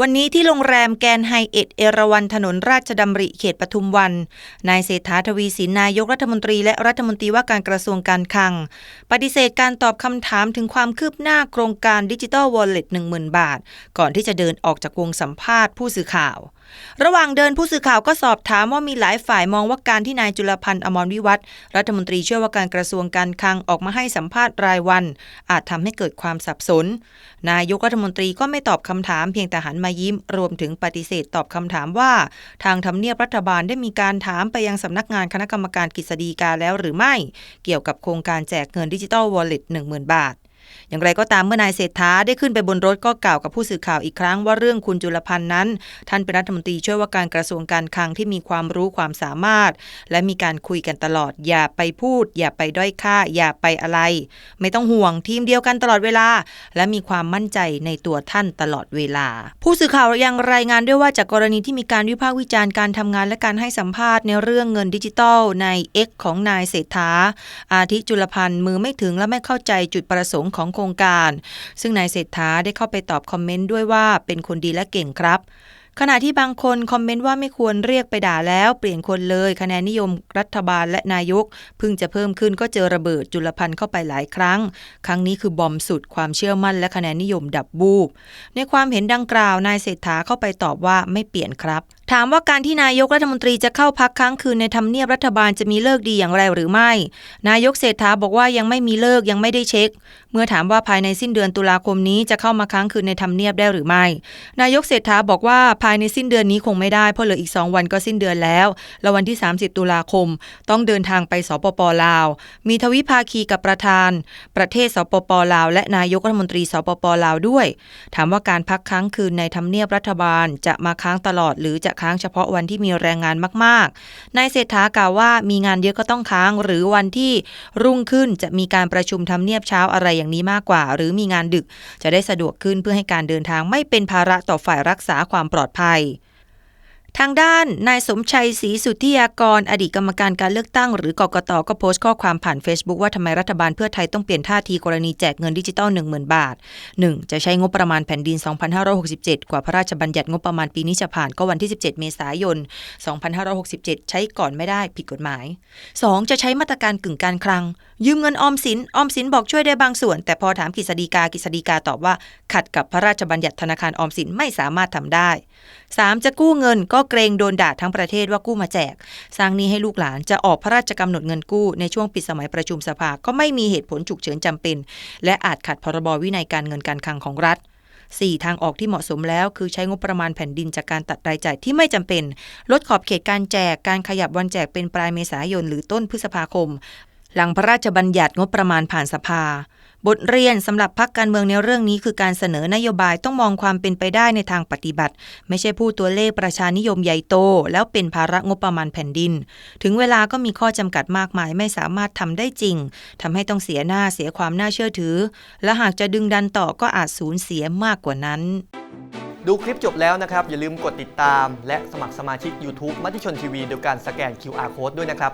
วันนี้ที่โรงแรมแกรนด์ไฮเอทเอราวันถนนราชดำริเขตปทุมวัน นายเศรษฐาทวีสินนายกรัฐมนตรีและรัฐมนตรีว่าการกระทรวงการคลัง ปฏิเสธการตอบคำถามถึงความคืบหน้าโครงการดิจิ t a ลวอลเล็ต10,000บาท ก่อนที่จะเดินออกจากวงสัมภาษณ์ผู้สื่อข่าว ระหว่างเดินผู้สื่อข่าวก็สอบถามว่ามีหลายฝ่ายมองว่าการที่นายจุลพันธ์อมรวิวัฒรัฐมนตรีช่วยว่าการกระทรวงการคลังออกมาให้สัมภาษณ์รายวัน อาจทำให้เกิดความสับสน นายกรัฐมนตรีก็ไม่ตอบคำถามเพียงแต่หันมายิ้ม รวมถึงปฏิเสธตอบคำถามว่า ทางทำเนียบรัฐบาลได้มีการถามไปยังสำนักงานคณะกรรมการกฤษฎีกาแล้วหรือไม่ เกี่ยวกับโครงการแจกเงินดิจิตอลวอลเล็ต10,000 บาท อย่างไรก็ตามเมื่อนายเศรษฐาได้ขึ้นไปบนรถก็กล่าวกับผู้สื่อข่าวอีกครั้งว่าเรื่องคุณจุลพันธ์นั้น ท่านเป็นรัฐมนตรีช่วยว่าการกระทรวงการคลังที่มีความรู้ความสามารถ และมีการคุยกันตลอด อย่าไปพูด อย่าไปด้อยค่า อย่าไปอะไร ไม่ต้องห่วงทีมเดียวกันตลอดเวลา และมีความมั่นใจในตัวท่านตลอดเวลา ผู้สื่อข่าวยังรายงานด้วยว่าจากกรณีที่มีการวิพากษ์วิจารณ์การทำงานและการให้สัมภาษณ์ในเรื่องเงินดิจิทัลใน X ของนายเศรษฐาอาทิจุลพันธ์มือไม่ถึงและไม่เข้าใจจุดประสงค์ของของโครงการ ซึ่งนายเศรษฐาได้เข้าไปตอบคอมเมนต์ด้วยว่าเป็นคนดีและเก่งครับ ขณะที่บางคนคอมเมนต์ว่าไม่ควรเรียกไปด่าแล้วเปลี่ยนคนเลยคะแนนนิยมรัฐบาลและนายกเพิ่งจะเพิ่มขึ้นก็เจอระเบิดจุลพันธ์เข้าไปหลายครั้ง ครั้งนี้คือบอมสุดความเชื่อมั่นและคะแนนนิยมดับบูบในความเห็นดังกล่าวนายเศรษฐาเข้าไปตอบว่าไม่เปลี่ยนครับถามว่าการที่นายกรัฐมนตรีจะเข้าพักค้างคืนในทำเนียบรัฐบาลจะมีเลิกดีอย่างไรหรือไม่ นายกเศรษฐาบอกว่ายังไม่มีเลิกยังไม่ได้เช็ค เมื่อถามว่าภายในสิ้นเดือนตุลาคมนี้จะเข้ามาค้างคืนในทำเนียบได้หรือไม่ นายกเศรษฐาบอกว่าภายในสิ้นเดือนนี้คงไม่ได้เพราะเหลืออีก 2 วันก็สิ้นเดือนแล้ว แล้ววันที่ 30 ตุลาคม ต้องเดินทางไปสปปลาว มีทวิภาคีกับประธาน ประเทศสปปลาว และนายกรัฐมนตรีสปปลาวด้วย ถามว่าการพักค้างคืนในทำเนียบรัฐบาลจะมาค้างตลอดหรือจะค้างเฉพาะวันที่มีแรงงานมากๆนายเศรษฐากล่าวว่ามีงานเยอะก็ต้องค้าง หรือวันที่รุ่งขึ้นจะมีการประชุมทำเนียบเช้าอะไรอย่างนี้มากกว่า หรือมีงานดึกจะได้สะดวกขึ้นเพื่อให้การเดินทางไม่เป็นภาระต่อฝ่ายรักษาความปลอดภัย ทางด้านนายสมชัยศรีสุทธิยากร อดีตกรรมการการเลือกตั้งหรือกกตก็โพสต์ข้อความผ่าน Facebook ว่าทำไมรัฐบาลเพื่อไทยต้องเปลี่ยนท่าทีกรณีแจกเงินดิจิตอล10,000 บาท 1. จะใช้งบประมาณแผ่นดิน 2567 กว่าพระราชบัญญัติงบประมาณปีนี้จะผ่านก็วันที่ 17 เมษายน 2567 ใช้ก่อนไม่ได้ผิดกฎหมาย 2. จะใช้มาตรการกึ่งการคลัง ยืมเงินออมสินออมสินบอกช่วยได้บางส่วน แต่พอถามกฤษฎีกากฤษฎีกาตอบว่า ขัดกับพระราชบัญญัติธนาคารออมสินไม่สามารถทำได้ 3. จะกู้เงินก็เกรงโดนด่าทั้งประเทศว่ากู้มาแจก สร้างนี้ให้ลูกหลานจะออกพระราชกำหนดเงินกู้ในช่วงปิดสมัยประชุมสภาก็ไม่มีเหตุผลฉุกเฉินจำเป็น และอาจขัดพรบวินัยการเงินการคลังของรัฐ 4. ทางออกที่เหมาะสมแล้ว คือใช้งบประมาณแผ่นดินจากการตัดรายจ่ายที่ไม่จำเป็น ลดขอบเขตการแจกการขยับวันแจกเป็นปลายเมษายนหรือต้นพฤษภาคม หลังพระราชบัญญัติงบประมาณผ่านสภา บทเรียนสำหรับพักการเมืองในเรื่องนี้คือการเสนอนโยบายต้องมองความเป็นไปได้ในทางปฏิบัติ ไม่ใช่พูดตัวเลขประชานิยมใหญ่โต แล้วเป็นภาระงบประมาณแผ่นดิน ถึงเวลาก็มีข้อจำกัดมากมายไม่สามารถทำได้จริงทำให้ต้องเสียหน้าเสียความน่าเชื่อถือ และหากจะดึงดันต่อก็อาจสูญเสียมากกว่านั้น ดูคลิปจบแล้วนะครับ อย่าลืมกดติดตาม และสมัครสมาชิก YouTube มติชนทีวีโดยการสแกน QR Code ด้วยนะครับ